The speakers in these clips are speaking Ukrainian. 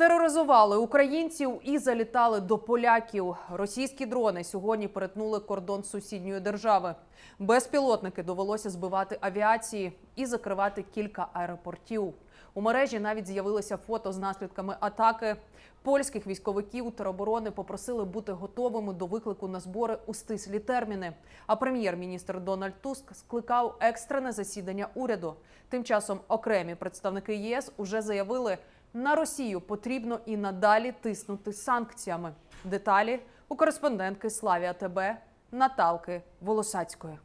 Тероризували українців і залітали до поляків. Російські дрони сьогодні перетнули кордон сусідньої держави. Безпілотники довелося збивати авіації і закривати кілька аеропортів. У мережі навіть з'явилися фото з наслідками атаки. Польських військовиків тероборони попросили бути готовими до виклику на збори у стислі терміни. А прем'єр-міністр Дональд Туск скликав екстрене засідання уряду. Тим часом окремі представники ЄС уже заявили, на Росію потрібно і надалі тиснути санкціями. Деталі у кореспондентки Славія ТБ Наталки Волосацької.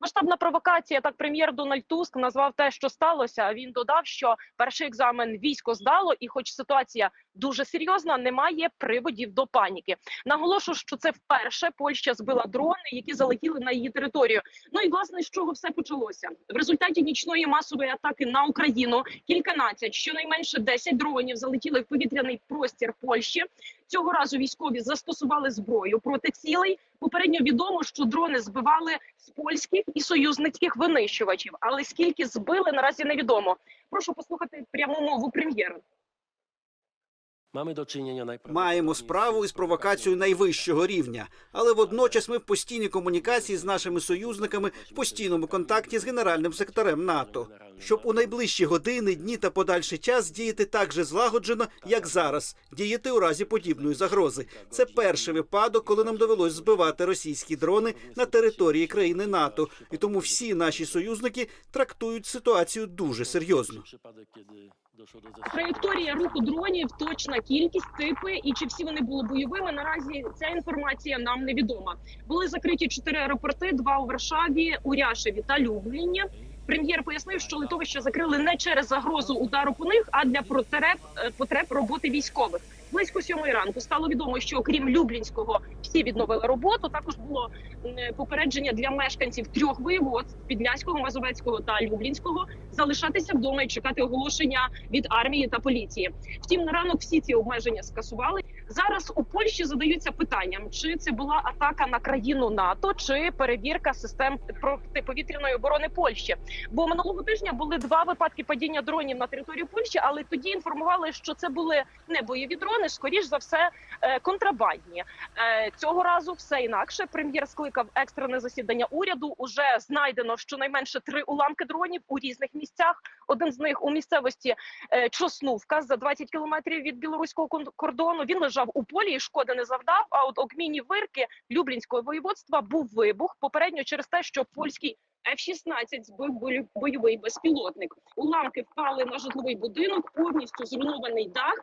Масштабна провокація. Так прем'єр Дональд Туск назвав те, що сталося. Він додав, що перший екзамен військо здало, і, хоч ситуація дуже серйозна, немає приводів до паніки. Наголошу, що це вперше Польща збила дрони, які залетіли на її територію. Ну і власне з чого все почалося в результаті нічної масової атаки на Україну. Кільканадцять, щонайменше 10 дронів залетіли в повітряний простір Польщі. Цього разу військові застосували зброю проти цілей. Попередньо відомо, що дрони збивали з польських і союзницьких винищувачів, але скільки збили наразі невідомо. Прошу послухати пряму мову прем'єра. Mamy do czynienia Маємо справу із провокацією найвищого рівня, але водночас ми в постійній комунікації з нашими союзниками, в постійному контакті з генеральним секретарем НАТО, щоб у найближчі години, дні та подальший час діяти так же злагоджено, як зараз, діяти у разі подібної загрози. Це перший випадок, коли нам довелось збивати російські дрони на території країни НАТО, і тому всі наші союзники трактують ситуацію дуже серйозно. Траєкторія руху дронів, точна кількість, типи і чи всі вони були бойовими. Наразі ця інформація нам невідома. Були закриті чотири аеропорти: два у Варшаві, у Ряшеві та Любліні. Прем'єр пояснив, що литовище закрили не через загрозу удару по них, а для потреб, е, потреб роботи військових. Близько сьомої ранку стало відомо, що окрім Люблінського всі відновили роботу. Також було м, попередження для мешканців трьох воєводств Підляського, Мазовецького та Люблінського залишатися вдома і чекати оголошення від армії та поліції. Втім, на ранок всі ці обмеження скасували. Зараз у Польщі задаються питанням, чи це була атака на країну НАТО, чи перевірка систем протиповітряної оборони Польщі. Бо минулого тижня були два випадки падіння дронів на територію Польщі, але тоді інформували, що це були не бойові дрони, скоріш за все е, контрабандні. Е, Цього разу все інакше. Прем'єр скликав екстрене засідання уряду. Уже знайдено щонайменше три уламки дронів у різних місцях. Один з них у місцевості е, Чоснувка за 20 кілометрів від білоруського кордону. Він лежав у полі і шкоди не завдав. А от окміні вирки Люблінського воєводства був вибух попередньо через те, що польський F-16 збив бойовий безпілотник. Уламки впали на житловий будинок, повністю зруйнований дах.